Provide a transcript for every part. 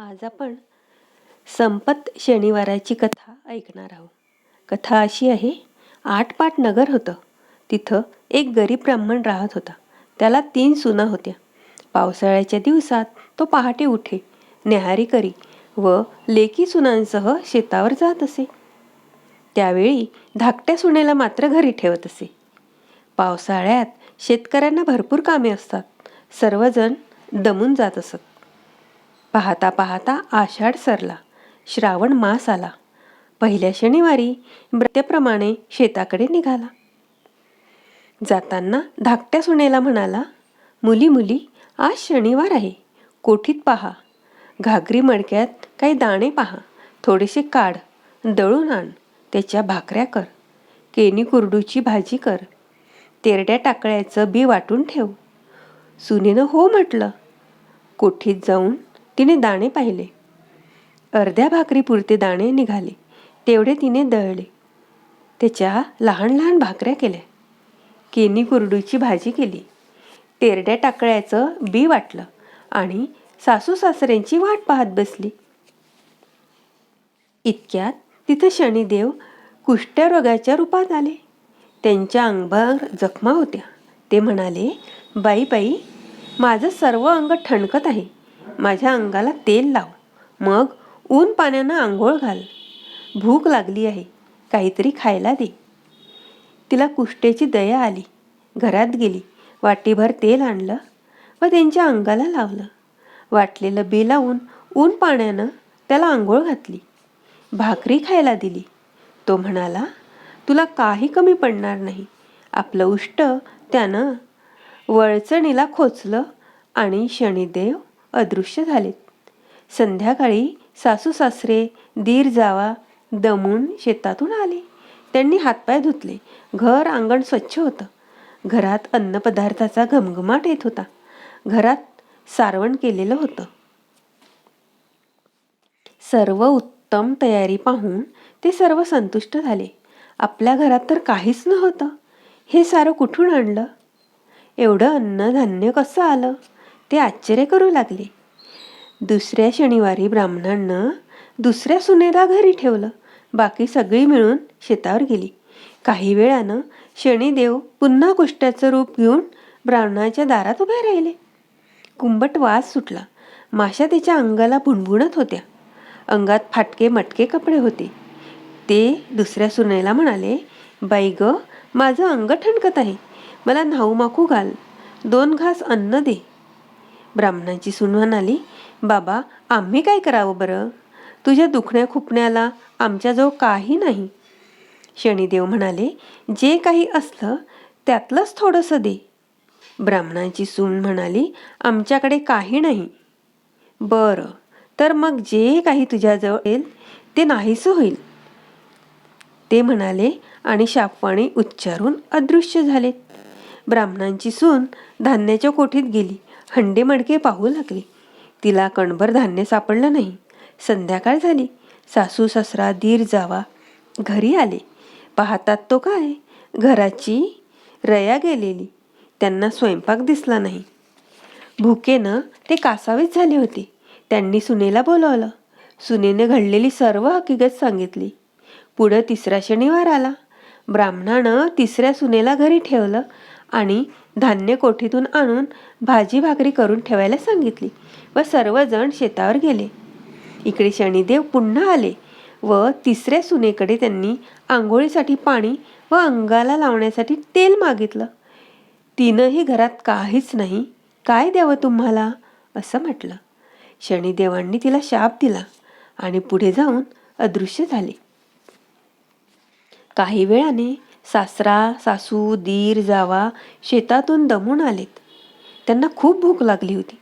आज आपण संपत शनिवाराची कथा ऐकणार आहोत. कथा अशी आहे आठपाट नगर होतं. तिथं एक गरीब ब्राह्मण राहत होता. त्याला तीन सुना होत्या. पावसाळ्याच्या दिवसात तो पहाटे उठे न्याहारी करी व लेकी सुनांसह शेतावर जात असे. त्यावेळी धाकट्या सुनेला मात्र घरी ठेवत असे. पावसाळ्यात शेतकऱ्यांना भरपूर कामे असतात. सर्वजण दमून जात असत. पाहता पाहता आषाढ सरला. श्रावण मास आला. पहिल्या शनिवारी प्रमाणे शेताकडे निघाला. जाताना धाकट्या सुनेला म्हणाला मुली मुली आज शनिवार आहे. कोठीत पहा. घागरी मडक्यात काही दाणे पहा. थोडेसे काढ. दळून आण. त्याच्या भाकऱ्या कर. केनी कुरडूची भाजी कर. तेरड्या टाकळ्याचं बी वाटून ठेव. सुनेनं हो म्हटलं. कोठीत जाऊन तिने दाणे पाहिले. अर्ध्या भाकरीपुरते दाणे निघाले. तेवढे तिने दळले. त्याच्या लहान लहान भाकऱ्या केल्या. केनी कुरडूची भाजी केली. तेरड्या टाकळ्याचं बी वाटलं आणि सासू सासऱ्यांची वाट पाहत बसली. इतक्यात तिथं शनिदेव कुष्ठरोगाच्या रूपात आले. त्यांच्या अंगभर जखमा होत्या. ते म्हणाले बाई बाई माझं सर्व अंग ठणकत आहे. माझ्या अंगाला तेल लाव मग ऊन पाण्यानं आंघोळ घाल. भूक लागली आहे. काहीतरी खायला दे. तिला कुष्टेची दया आली. घरात गेली. वाटीभर तेल आणलं व त्यांच्या अंगाला लावलं. वाटलेलं बी लावून ऊन पाण्यानं त्याला आंघोळ घातली. भाकरी खायला दिली. तो म्हणाला तुला काही कमी पडणार नाही. आपलं उष्ट त्यानं वळचणीला खोचलं आणि शनिदेव अदृश्य झालेत संध्याकाळी सासू सासरे दीर जावा दमून शेतातून आले. त्यांनी हातपाय धुतले. घर अंगण स्वच्छ होतं. घरात अन्नपदार्थाचा घमघमाट येत होता. घरात सारवण केलेलं होतं. सर्व उत्तम तयारी पाहून ते सर्व संतुष्ट झाले. आपल्या घरात तर काहीच नव्हतं. हे सारं कुठून आणलं? एवढं अन्नधान्य कसं आलं? ते आश्चर्य करू लागले. दुसऱ्या शनिवारी ब्राह्मणांनं दुसऱ्या सुनेला घरी ठेवलं. बाकी सगळी मिळून शेतावर गेली. काही वेळानं शनिदेव पुन्हा कुष्ट्याचं रूप घेऊन ब्राह्मणाच्या दारात उभे राहिले. कुंभट वास सुटला. माशा त्याच्या अंगाला भुणभुणत होत्या. अंगात फाटके मटके कपडे होते. ते दुसऱ्या सुनेला म्हणाले बाई ग माझं अंग ठणकत आहे. मला न्हाऊ माकू घाल. दोन घास अन्न दे. ब्राह्मणाची सून म्हणाली बाबा आम्ही काय करावं बरं? तुझ्या दुखण्या खुपण्याला आमच्याजवळ काही नाही. शनिदेव म्हणाले जे काही असलं त्यातलंच थोडंसं दे. ब्राह्मणाची सून म्हणाली आमच्याकडे काही नाही. बरं तर मग जे काही तुझ्याजवळ येईल ते नाहीसं होईल. ते म्हणाले आणि शापवाणी उच्चारून अदृश्य झाले. ब्राह्मणांची सून धान्याच्या कोठीत गेली. हंडे मडके पाहू लागली. तिला कणभर धान्य सापडलं नाही. संध्याकाळ झाली. सासू सासरा दीर जावा. घरी आले. पाहतात तो काय? घराची रया गेलेली. त्यांना स्वयंपाक दिसला नाही. भुकेनं ते कासावीच झाले होते. त्यांनी सुनेला बोलवलं. सुनेने घडलेली सर्व हकीकत सांगितली. पुढं तिसरा शनिवार आला. ब्राह्मणानं तिसऱ्या सुनेला घरी ठेवलं. आणि धान्य कोठीतून आणून भाजी भाकरी करून ठेवायला सांगितली व सर्वजण शेतावर गेले. इकडे शनिदेव पुन्हा आले व तिसऱ्या सुनेकडे त्यांनी आंघोळीसाठी पाणी व अंगाला लावण्यासाठी तेल मागितलं. तिनंही घरात काहीच नाही. काय द्यावं तुम्हाला? असं म्हटलं. शनिदेवांनी तिला शाप दिला आणि पुढे जाऊन अदृश्य झाले. काही वेळाने सासरा सासू दीर जावा शेतातून दमून आलेत. त्यांना खूप भूक लागली होती.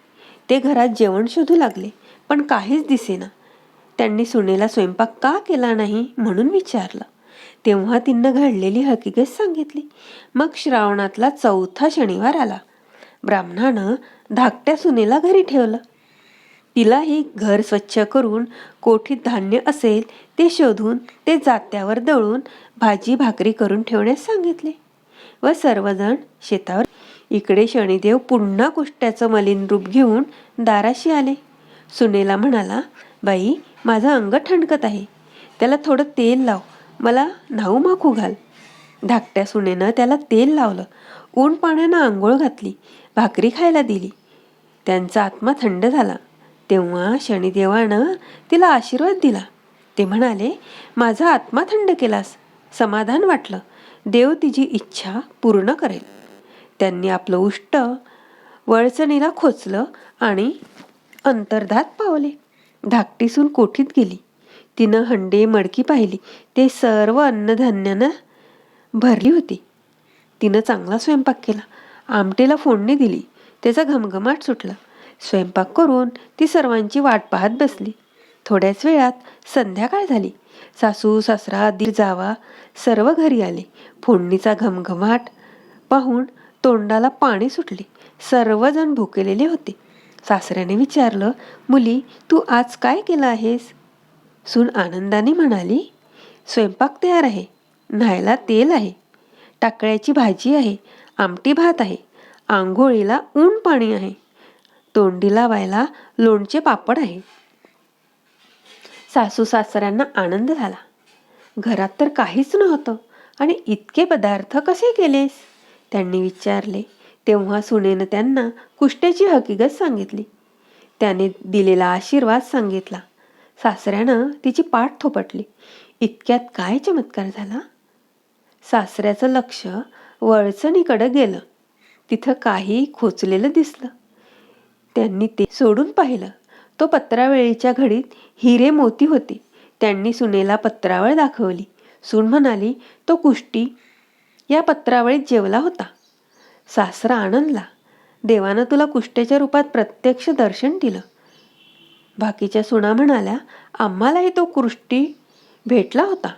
ते घरात जेवण शोधू लागले पण काहीच दिसेना. त्यांनी सुनेला स्वयंपाक का केला नाही म्हणून विचारलं. तेव्हा तिनं घडलेली हकीकत सांगितली. मग श्रावणातला चौथा शनिवार आला. ब्राह्मणानं धाकट्या सुनेला घरी ठेवलं. तिलाही घर स्वच्छ करून कोठीत धान्य असेल ते शोधून ते जात्यावर दळून भाजी भाकरी करून ठेवण्यास सांगितले. व सर्वजण शेतावर इकडे शनिदेव पुन्हा कुष्ट्याचं मलिन रूप घेऊन दाराशी आले. सुनेला म्हणाला बाई माझं अंग ठणकत आहे. त्याला थोडं तेल लाव. मला न्हाऊ माखू घाल. धाकट्या सुनेनं त्याला तेल लावलं. ऊन पाण्यानं आंघोळ घातली. भाकरी खायला दिली. त्यांचा आत्मा थंड झाला. तेव्हा शनिदेवानं तिला आशीर्वाद दिला. ते म्हणाले माझा आत्मा थंड केलास. समाधान वाटलं. देव तिची इच्छा पूर्ण करेल. त्यांनी आपलं उष्ट वळचणीला खोचलं आणि अंतर्धात पावले. धाकटीसून कोठीत गेली. तिनं हंडे मडकी पाहिली. ते सर्व अन्नधान्यानं भरली होती. तिनं चांगला स्वयंपाक केला. आमटेला फोडणी दिली. त्याचा घमघमाट सुटला. स्वयंपाक करून ती सर्वांची वाट पाहत बसली. थोड्याच वेळात संध्याकाळ झाली. सासू सासरा दीर जावा सर्व घरी आले. फोडणीचा घमघमाट पाहून तोंडाला पाणी सुटले. सर्वजण भुकेलेले होते. सासऱ्याने विचारलं मुली तू आज काय केलं आहेस? सून आनंदाने म्हणाली स्वयंपाक तयार आहे. न्हायला तेल आहे. टाकळ्याची भाजी आहे. आमटी भात आहे. आंघोळीला ऊन पाणी आहे. तोंडी लावायला लोणचे पापड आहे. सासू सासऱ्यांना आनंद झाला. घरात तर काहीच नव्हतं. आणि इतके पदार्थ कसे केलेस? त्यांनी विचारले. तेव्हा सुनेनं त्यांना कुष्ट्याची हकीकत सांगितली. त्याने दिलेला आशीर्वाद सांगितला. सासऱ्यानं तिची पाठ थोपटली. इतक्यात काय चमत्कार झाला? सासऱ्याचं लक्ष वळचणीकडं गेलं. तिथं काही खोचलेलं दिसलं. त्यांनी ते सोडून पाहिलं. तो पत्रावेळीच्या घडीत हिरे मोती होते. त्यांनी सुनेला पत्रावळ दाखवली. सून म्हणाली तो कुष्टी या पत्रावळीत जेवला होता. सासरा आनंदला. देवानं तुला कुष्ट्याच्या रूपात प्रत्यक्ष दर्शन दिलं. बाकीच्या सुना म्हणाल्या आम्हालाही तो कुष्टी भेटला होता.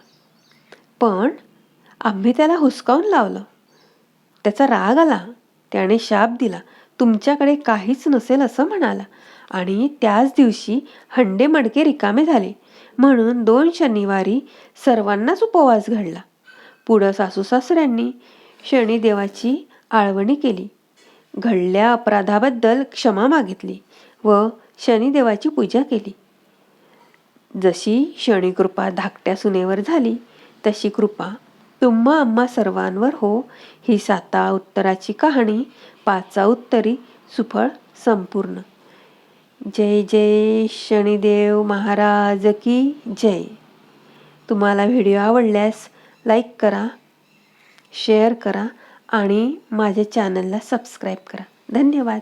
पण आम्ही त्याला हुसकावून लावलं. त्याचा राग आला. त्याने शाप दिला. तुमच्याकडे काहीच नसेल असं म्हणाला. आणि त्याच दिवशी हंडे मडके रिकामे झाले. म्हणून दोन शनिवारी सर्वांनाच उपवास घडला. पुढं सासू सासऱ्यांनी शनिदेवाची आळवणी केली. घडल्या अपराधाबद्दल क्षमा मागितली व शनिदेवाची पूजा केली. जशी शनिकृपा धाकट्या सुनेवर झाली तशी कृपा तुम्हा आम्हा सर्वांवर हो. ही साता उत्तराची कहाणी पाचा उत्तरी सुफळ संपूर्ण. जय जय शनिदेव महाराज की जय. तुम्हाला व्हिडिओ आवडल्यास लाईक करा शेअर करा आणि माझ्या चॅनलला सबस्क्राईब करा. धन्यवाद.